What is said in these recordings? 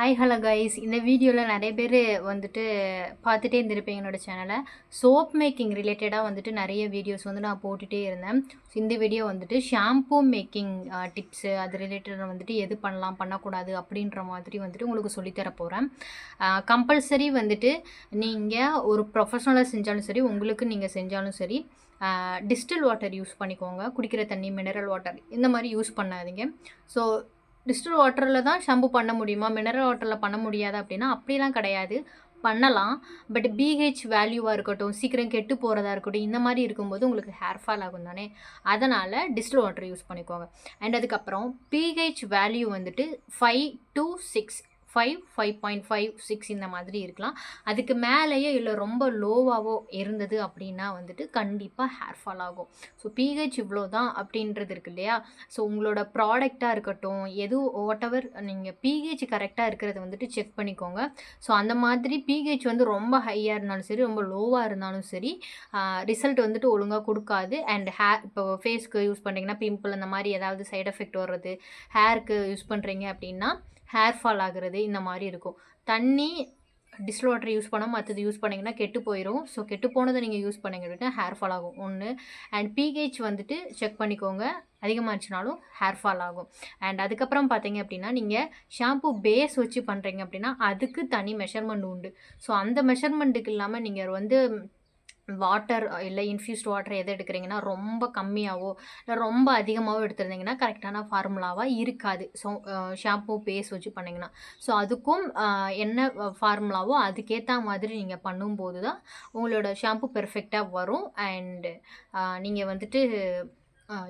Hi hello guys இந்த வீடியோவில் நிறைய பேர் வந்துட்டு பார்த்துட்டே இருந்திருப்பீங்க என்னோட சேனலை சோப் மேக்கிங் ரிலேட்டடாக வந்துட்டு நிறைய வீடியோஸ் வந்து நான் போட்டுகிட்டே இருந்தேன். ஸோ இந்த வீடியோ வந்துட்டு ஷாம்பூ மேக்கிங் டிப்ஸு அது ரிலேட்டடாக வந்துட்டு எது பண்ணலாம் பண்ணக்கூடாது அப்படின்ற மாதிரி வந்துட்டு உங்களுக்கு சொல்லித்தர போகிறேன் கம்பல்சரி வந்துட்டு நீங்கள் ஒரு ப்ரொஃபஷனலாக செஞ்சாலும் சரி உங்களுக்கு நீங்கள் செஞ்சாலும் சரி டிஸ்டில் வாட்டர் யூஸ் பண்ணிக்கோங்க. குடிக்கிற தண்ணி மினரல் வாட்டர் இந்த மாதிரி யூஸ் பண்ணாதீங்க. ஸோ டிஸ்டில் வாட்டரில் தான் ஷாம்பு பண்ண முடியுமா? மினரல் வாட்டரில் பண்ண முடியாது அப்படின்னா அப்படிலாம் கிடையாது. பண்ணலாம். பட் பிஹெச் வேல்யூவாக இருக்கட்டும் சீக்கிரம் கெட்டு போகிறதா இருக்கட்டும் இந்த மாதிரி இருக்கும்போது உங்களுக்கு ஹேர் ஃபால் ஆகும் தானே? அதனால் டிஸ்டில் வாட்டர் யூஸ் பண்ணிக்கோங்க. அண்ட் அதுக்கப்புறம் பிஹெச் வேல்யூ வந்துட்டு five two six five five point five six இந்த மாதிரி இருக்கலாம். அதுக்கு மேலேயே இல்லை ரொம்ப லோவாகவோ இருந்தது அப்படின்னா வந்துட்டு கண்டிப்பாக ஹேர் ஃபால் ஆகும். ஸோ பிஹெச் இவ்வளோ தான் அப்படின்றது இருக்கு இல்லையா? ஸோ உங்களோட ப்ராடக்டாக இருக்கட்டும் எது வாட் எவர் நீங்கள் பிஹெச் கரெக்டாக இருக்கிறத வந்துட்டு செக் பண்ணிக்கோங்க. ஸோ அந்த மாதிரி பிஹெச் வந்து ரொம்ப ஹையாக இருந்தாலும் சரி ரொம்ப லோவாக இருந்தாலும் சரி ரிசல்ட் வந்துட்டு ஒழுங்காக கொடுக்காது. அண்ட் ஹேர் இப்போ ஃபேஸ்க்கு யூஸ் பண்ணுறீங்கன்னா பிம்பிள் அந்த மாதிரி ஏதாவது சைட் எஃபெக்ட் வர்றது ஹேருக்கு யூஸ் பண்ணுறீங்க அப்படின்னா ஹேர் ஃபால் ஆகுறது இந்த மாதிரி இருக்கும். தண்ணி டிஸ்ல் வாட்டர் யூஸ் பண்ணால் மற்றது யூஸ் பண்ணிங்கன்னா கெட்டு போயிடும் ஸோ கெட்டு போனதை நீங்கள் யூஸ் பண்ணீங்க அப்படின்னா ஹேர் ஃபால் ஆகும். ஒன்று அண்ட் பிஹெச் வந்துட்டு செக் பண்ணிக்கோங்க. அதிகமாகச்சுனாலும் ஹேர் ஃபால் ஆகும். அண்ட் அதுக்கப்புறம் பார்த்தீங்க அப்படின்னா நீங்கள் ஷாம்பு பேஸ் வச்சு பண்ணுறீங்க அப்படின்னா அதுக்கு தனி மெஷர்மெண்ட் உண்டு. ஸோ அந்த மெஷர்மெண்ட்டுக்கு இல்லாமல் நீங்கள் வந்து வாட்டர் இல்லை இன்ஃப்யூஸ்ட் வாட்டர் எதை எடுக்கிறீங்கன்னா ரொம்ப கம்மியாகவோ இல்லை ரொம்ப அதிகமாகவோ எடுத்துருந்தீங்கன்னா கரெக்டான ஃபார்முலாவாக இருக்காது. ஸோ ஷாம்பூ பேஸ் வச்சு பண்ணிங்கன்னா. ஸோ அதுக்கும் என்ன ஃபார்முலாவோ அதுக்கேற்ற மாதிரி நீங்கள் பண்ணும்போது தான் உங்களோட ஷாம்பு பெர்ஃபெக்டாக வரும். அண்டு நீங்கள் வந்துட்டு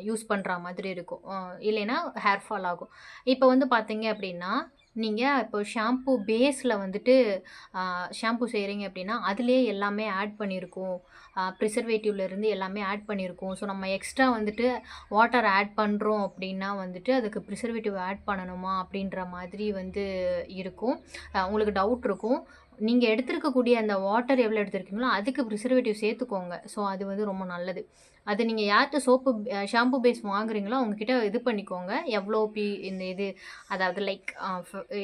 யூஸ் பண்ணுற மாதிரி இருக்கும். இல்லைன்னா ஹேர் ஃபால் ஆகும். இப்போ வந்து பார்த்தீங்க அப்படின்னா நீங்கள் இப்போ ஷாம்பு பேஸில் வந்துட்டு ஷாம்பு செய்கிறீங்க அப்படின்னா அதுலேயே எல்லாமே ஆட் பண்ணியிருக்கோம் ப்ரிசர்வேட்டிவ்லேருந்து எல்லாமே ஆட் பண்ணியிருக்கோம் ஸோ நம்ம எக்ஸ்ட்ரா வந்துட்டு வாட்டர் ஆட் பண்ணுறோம் அப்படின்னா வந்துட்டு அதுக்கு ப்ரிசர்வேட்டிவ் ஆட் பண்ணணுமா அப்படின்ற மாதிரி வந்து இருக்கும். உங்களுக்கு டவுட் இருக்கும். நீங்கள் எடுத்துருக்கக்கூடிய அந்த வாட்டர் எவ்வளோ எடுத்துருக்கீங்களோ அதுக்கு ப்ரிசர்வேட்டிவ் சேர்த்துக்கோங்க. ஸோ அது வந்து ரொம்ப நல்லது. அது நீங்கள் யார்கிட்ட சோப்பு ஷாம்பு பேஸ் வாங்குறீங்களோ அவங்கக்கிட்ட இது பண்ணிக்கோங்க. எவ்வளோ பி இந்த இது அதாவது லைக்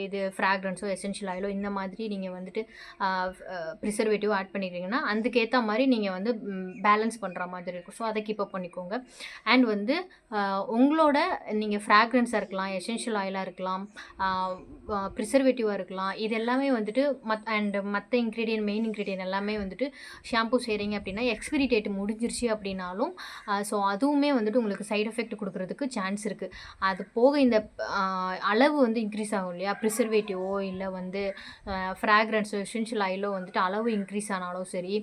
இது ஃப்ராக்ரன்ஸோ எசென்ஷியல் ஆயிலோ இந்த மாதிரி நீங்கள் வந்துட்டு ப்ரிசர்வேட்டிவ் ஆட் பண்ணிக்கிறீங்கன்னா அதுக்கேற்ற மாதிரி நீங்கள் வந்து பேலன்ஸ் பண்ணுற மாதிரி இருக்கும். ஸோ அதை கீப் அப் பண்ணிக்கோங்க. அண்ட் வந்து உங்களோட நீங்கள் ஃப்ராக்ரன்ஸாக இருக்கலாம் எசென்ஷியல் ஆயிலாக இருக்கலாம் ப்ரிசர்வேட்டிவாக இருக்கலாம் இது எல்லாமே வந்துட்டு மத் அண்ட் மற்ற இன்க்ரீடியன்ட் மெயின் இன்க்ரீடியன்ட் எல்லாமே வந்துட்டு ஷாம்பு செய்கிறீங்க அப்படின்னா எக்ஸ்பிரி டேட் முடிஞ்சிருச்சு அப்படின்னாலும் ஸோ அதுவுமே வந்துட்டு உங்களுக்கு சைடு எஃபெக்ட் கொடுக்கறதுக்கு சான்ஸ் இருக்குது அது போக இந்த அளவு வந்து இன்க்ரீஸ் ஆகும் இல்லையா? ப்ரிசர்வேட்டிவோ இல்லை வந்து ஃப்ராக்ரன்ஸோ எசென்ஷியல் ஆயிலோ வந்துட்டு அளவு இன்க்ரீஸ் ஆனாலும் சரி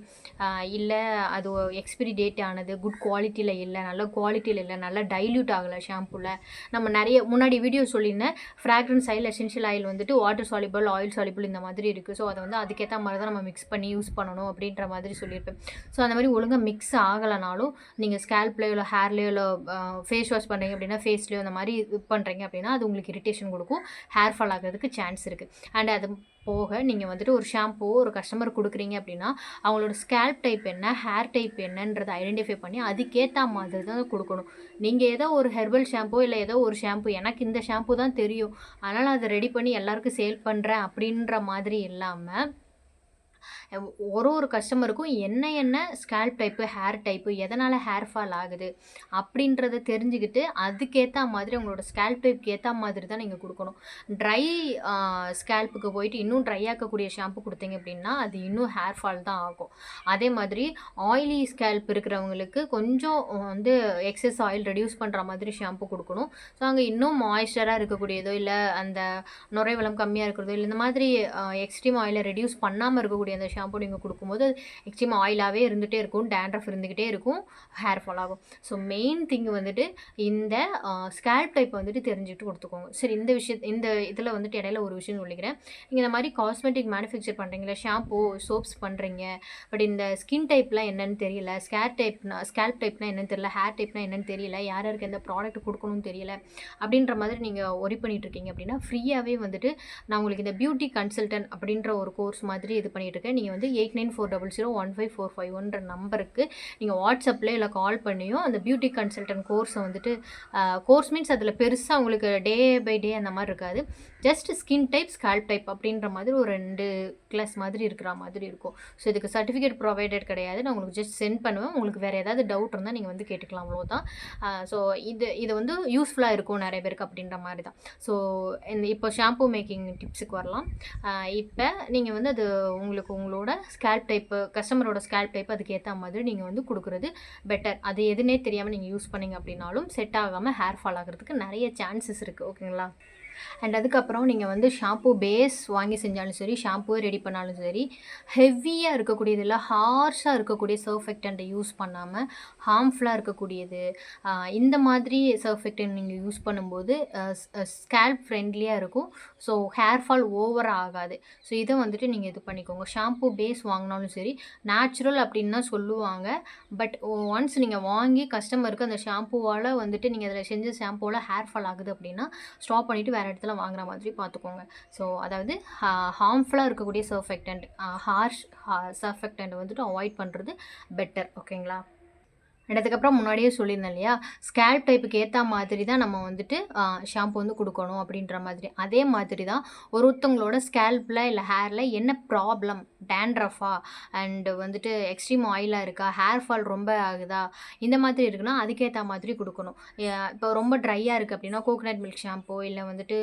இல்லை அது எக்ஸ்பிரி டேட் ஆனது குட் குவாலிட்டியில் இல்லை நல்ல குவாலிட்டியில் இல்லை நல்லா டைல்யூட் ஆகலை ஷாம்புவில் நம்ம நிறைய முன்னாடி வீடியோ சொல்லியிருந்தேன் ஃப்ராக்ரன்ஸ் ஆயில் எசென்ஷியல் ஆயில் வந்துட்டு வாட்டர் சாலிபிள் ஆயில் சாலிபிள் இந்த மாதிரி இருக்குது ஸோ அதை வந்து அதுக்கேற்ற மாதிரி தான் நம்ம மிக்ஸ் பண்ணி யூஸ் பண்ணணும் அப்படின்ற மாதிரி சொல்லியிருப்பேன். ஸோ அந்த மாதிரி ஒழுங்காக மிக்ஸ் ஆகலைனாலும் நீங்கள் ஸ்கேல்ப்லேயோ இல்லை ஹேர்லேயோ இல்லை ஃபேஸ் வாஷ் பண்ணுறீங்க அப்படின்னா ஃபேஸ்லேயோ அந்த மாதிரி இது பண்ணுறீங்க அப்படின்னா அது உங்களுக்கு இரிட்டேஷன் கொடுக்கும். ஹேர் ஃபால் ஆகிறதுக்கு சான்ஸ் இருக்குது அண்ட் அது போக நீங்கள் வந்துட்டு ஒரு ஷாம்பு ஒரு கஸ்டமர் கொடுக்குறீங்க அப்படின்னா அவங்களோட ஸ்கேல்ப் டைப் என்ன ஹேர் டைப் என்னன்றதை ஐடென்டிஃபை பண்ணி அதுக்கேற்ற மாதிரி தான் கொடுக்கணும். நீங்கள் ஏதோ ஒரு ஹெர்பல் ஷாம்போ இல்லை ஏதோ ஒரு ஷாம்பு எனக்கு இந்த ஷாம்பு தான் தெரியும். அதனால் அதை ரெடி பண்ணி எல்லாருக்கும் சேல் பண்ணுறேன் அப்படின்ற மாதிரி இல்லாமல் ஒரு ஒரு கஸ்டமருக்கும் என்ன என்ன ஸ்கேல்ப் டைப்பு ஹேர் டைப்பு எதனால் ஹேர் ஃபால் ஆகுது அப்படின்றத தெரிஞ்சுக்கிட்டு அதுக்கேற்ற மாதிரி உங்களோட ஸ்கேல்ப் டைப்க்கு ஏற்ற மாதிரி தான் நீங்கள் கொடுக்கணும். ட்ரை ஸ்கேல்ப்புக்கு போயிட்டு இன்னும் ட்ரை ஆக்கக்கூடிய ஷாம்பு கொடுத்தீங்க அப்படின்னா அது இன்னும் ஹேர் ஃபால் தான் ஆகும். அதே மாதிரி ஆயிலி ஸ்கேல்ப் இருக்கிறவங்களுக்கு கொஞ்சம் வந்து எக்ஸஸ் ஆயில் ரெடியூஸ் பண்ணுற மாதிரி ஷாம்பு கொடுக்கணும். ஸோ அங்கே இன்னும் மாய்ஸ்சராக இருக்கக்கூடியதோ இல்லை அந்த நுரைவளம் கம்மியாக இருக்கிறதோ இல்லை இந்த மாதிரி எக்ஸ்ட்ரீம் ஆயிலை ரெடியூஸ் பண்ணாமல் இருக்கக்கூடிய அந்த ஷாம்பு நீங்கள் கொடுக்கும்போது எக்ஸ்ட்ரீம் ஆயிலாகவே இருந்துகிட்டே இருக்கும் டேண்ட்ரஃப் இருந்துக்கிட்டே இருக்கும் ஹேர் ஃபால் ஆகும். ஸோ மெயின் திங் வந்துட்டு இந்த ஸ்கேல்ப் டைப் வந்துட்டு தெரிஞ்சுக்கிட்டு கொடுத்துக்கோங்க. சரி இந்த விஷயத் இந்த இதில் வந்துட்டு இடையில ஒரு விஷயம் சொல்லிக்கிறேன். நீங்கள் இந்த மாதிரி காஸ்மெட்டிக் மேனுஃபேக்சர் பண்ணுறீங்களா ஷாம்பு சோப்ஸ் பண்ணுறீங்க பட் இந்த ஸ்கின் டைப்லாம் என்னன்னு தெரியல. ஸ்கேர் டைப்னா ஸ்கேல்ப் டைப்னா என்னன்னு தெரியல. ஹேர் டைப்னா என்னன்னு தெரியல. யார் யாருக்கு எந்த ப்ராடக்ட் கொடுக்கணும்னு தெரியல. அப்படின்ற மாதிரி நீங்கள் ஒரி பண்ணிட்டு இருக்கீங்க அப்படின்னா ஃப்ரீயாகவே வந்துட்டு நான் உங்களுக்கு இந்த பியூட்டி கன்சல்டன்ட் அப்படின்ற ஒரு கோர்ஸ் மாதிரி இது பண்ணிட்டு இருக்கேன். நீங்கள் வந்து eight nine four double zero one five four five ஒன்ற நம்பருக்கு நீங்கள் வாட்ஸ்அப்பில் இல்லை கால் பண்ணியோ அந்த பியூட்டி கன்சல்டன்ட் கோர்ஸை வந்துட்டு கோர்ஸ் மீன்ஸ் அதில் பெருசாக உங்களுக்கு டே பை டே அந்த மாதிரி இருக்காது. Just skin type scalp type அப்படின்ற மாதிரி ஒரு ரெண்டு கிளாஸ் மாதிரி இருக்கிற மாதிரி இருக்கும். ஸோ இதுக்கு சர்டிஃபிகேட் ப்ரொவைடட் கிடையாது. நான் உங்களுக்கு ஜஸ்ட் சென்ட் பண்ணுவேன். உங்களுக்கு வேறு ஏதாவது டவுட் இருந்தால் நீங்கள் வந்து கேட்டுக்கலாம் அவ்வளோதான் ஸோ இது இது வந்து யூஸ்ஃபுல்லாக இருக்கும் நிறைய பேருக்கு அப்படின்ற மாதிரி தான். ஸோ இந்த இப்போ ஷாம்பூ மேக்கிங் டிப்ஸுக்கு வரலாம். இப்போ நீங்கள் வந்து அது உங்களுக்கு உங்களோட ஸ்கேல்ப் டைப்பு கஸ்டமரோட ஸ்கேல்ப் டைப் அதுக்கு ஏற்ற மாதிரி நீங்கள் வந்து கொடுக்குறது பெட்டர் அது எதுனே தெரியாமல் நீங்கள் யூஸ் பண்ணிங்க அப்படின்னாலும் செட் ஆகாமல் ஹேர் ஃபால் ஆகிறதுக்கு நிறைய சான்சஸ் இருக்குது ஓகேங்களா அண்ட் அதுக்கப்புறம் நீங்கள் வந்து ஷாம்பூ பேஸ் வாங்கி செஞ்சாலும் சரி ஷாம்புவே ரெடி பண்ணாலும் சரி ஹெவியாக இருக்கக்கூடியதில் ஹார்ஷாக இருக்கக்கூடிய சர்ஃபெக்டண்ட்டை யூஸ் பண்ணாமல் ஹார்ம்ஃபுல்லாக இருக்கக்கூடியது இந்த மாதிரி சர்ஃபெக்டன் நீங்கள் யூஸ் பண்ணும்போது ஸ்கேல்ப் ஃப்ரெண்ட்லியாக இருக்கும். ஸோ ஹேர் ஃபால் ஓவர் ஆகாது. ஸோ இதை வந்துட்டு நீங்கள் இது பண்ணிக்கோங்க. ஷாம்பு பேஸ் வாங்கினாலும் சரி நேச்சுரல் அப்படின்னு தான் சொல்லுவாங்க. பட் ஒன்ஸ் நீங்கள் வாங்கி கஸ்டமருக்கு அந்த ஷாம்புவால் வந்துட்டு நீங்கள் அதில் செஞ்ச ஷாம்பூவில் ஹேர் ஃபால் ஆகுது அப்படின்னா ஸ்டாப் பண்ணிவிட்டு வேறு இடத்துல வாங்குற மாதிரி பார்த்துக்கோங்க ஸோ அதாவது ஹார்ம்ஃபுல்லாக இருக்கக்கூடிய சர்ஃபெக்டன்ட் ஹார்ஷ் சர்ஃபெக்டன்ட் வந்துட்டு அவாய்ட் பண்ணுறது பெட்டர் ஓகேங்களா And அதுக்கப்புறம் முன்னாடியே சொல்லியிருந்தேன் இல்லையா ஸ்கேல்ப் டைப்புக்கு ஏற்ற மாதிரி தான் நம்ம வந்துட்டு ஷாம்பு வந்து கொடுக்கணும் அப்படின்ற மாதிரி. அதே மாதிரி தான் ஒருத்தவங்களோட ஸ்கேல்ப்பில் இல்லை ஹேரில் என்ன ப்ராப்ளம் டேண்ட்ரஃபா அண்டு வந்துட்டு எக்ஸ்ட்ரீம் ஆயிலாக இருக்கா? ஹேர் ஃபால் ரொம்ப ஆகுதா? இந்த மாதிரி இருக்குன்னா அதுக்கேற்ற மாதிரி கொடுக்கணும். இப்போ ரொம்ப ட்ரையாக இருக்குது அப்படின்னா கோகனட் மில்க் ஷாம்பு இல்லை வந்துட்டு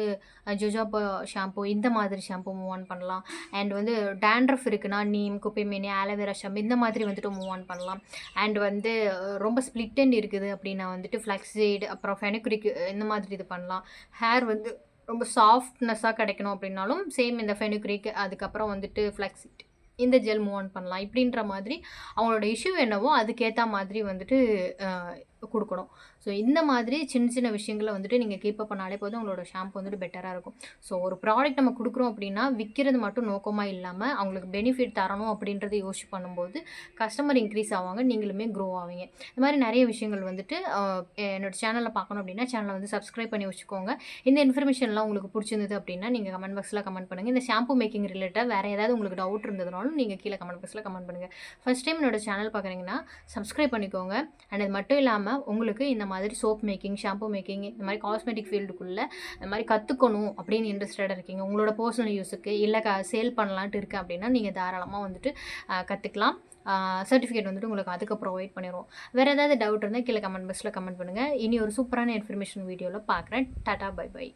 ஜொஜாப்போ ஷாம்பு இந்த மாதிரி ஷாம்பு மூவ் ஆன் பண்ணலாம். அண்ட் வந்து டேண்ட்ரஃப் இருக்குன்னா நீம் குப்பைமேனி ஆலோவேரா ஷாம்பு இந்த மாதிரி வந்துட்டு மூவ் ஆன் பண்ணலாம். அண்ட் வந்து ரொம்ப ஸ்ப்ளிட் இருக்குது அப்படின்னா வந்துட்டு ஃப்ளக்ஸைடு அப்புறம் ஃபெனக்ரிக் இந்த மாதிரி இது பண்ணலாம். ஹேர் வந்து ரொம்ப சாஃப்ட்னஸாக கிடைக்கணும் அப்படின்னாலும் சேம் இந்த ஃபெனுக்ரிக் அதுக்கப்புறம் வந்துட்டு ஃப்ளக்ஸிட் இந்த ஜெல் மூவ் ஆன் பண்ணலாம். இப்படின்ற மாதிரி அவங்களோட இஷ்யூ என்னவோ அதுக்கேற்ற மாதிரி வந்துட்டு கொடுக்கணும். ஸோ இந்த மாதிரி சின்ன சின்ன விஷயங்களை வந்துட்டு நீங்கள் கீப்பப் பண்ணாலே போதும். உங்களோட ஷாம்பு வந்துட்டு பெட்டராக இருக்கும். ஸோ ஒரு ப்ராடக்ட் நம்ம கொடுக்குறோம் அப்படின்னா விற்கிறது மட்டும் நோக்கமாக இல்லாமல் அவங்களுக்கு பெனிஃபிட் தரணும் அப்படின்றத யோசிச்சு பண்ணும்போது கஸ்டமர் இன்க்ரீஸ் ஆவாங்க. நீங்களுமே க்ரோ ஆவீங்க. இந்த மாதிரி நிறைய விஷயங்கள் வந்துட்டு என்னோட சேனலில் பார்க்கணும் அப்படின்னா சேனலை வந்து சப்ஸ்கிரைப் பண்ணி வச்சுக்கோங்க. இந்த இன்ஃபர்மேஷன்லாம் உங்களுக்கு பிடிச்சிருந்தது அப்படின்னா நீங்கள் கமெண்ட் பாக்ஸில் கமெண்ட் பண்ணுங்கள் இந்த ஷாம்பு மேக்கிங் ரிலேட்டாக வேறு ஏதாவது உங்களுக்கு டவுட் இருந்ததுனாலும் நீங்கள் கீழே கமெண்ட் பாக்ஸில் கமெண்ட் பண்ணுங்கள் ஃபஸ்ட் டைம் என்னோட சேனல் பார்க்குறீங்கன்னா சப்ஸ்கிரைப் பண்ணிக்கோங்க. அண்ட் அது மட்டும் இல்லாமல் உங்களுக்கு இந்த மாதிரி சோப் மேக்கிங் ஷாம்பு மேக்கிங் இந்த மாதிரி காஸ்மெட்டிக் ஃபீல்டுக்குள்ளே இந்த மாதிரி கற்றுக்கணும் அப்படின்னு இன்ட்ரெஸ்டடாக இருக்கீங்க. உங்களோட பர்சனல் யூஸுக்கு இல்லை க சேல் பண்ணலான்ட்டு இருக்குது அப்படின்னா நீங்கள் தாராளமாக வந்துட்டு கற்றுக்கலாம் சர்டிஃபிகேட் வந்துட்டு உங்களுக்கு அதுக்கு ப்ரொவைட் பண்ணிடுவோம். வேறு ஏதாவது டவுட் இருந்தால் கீழே கமெண்ட் பாக்ஸில் கமெண்ட் பண்ணுங்கள் இனி ஒரு சூப்பரான இன்ஃபர்மேஷன் வீடியோவில் பார்க்குறேன் டாட்டா பை பை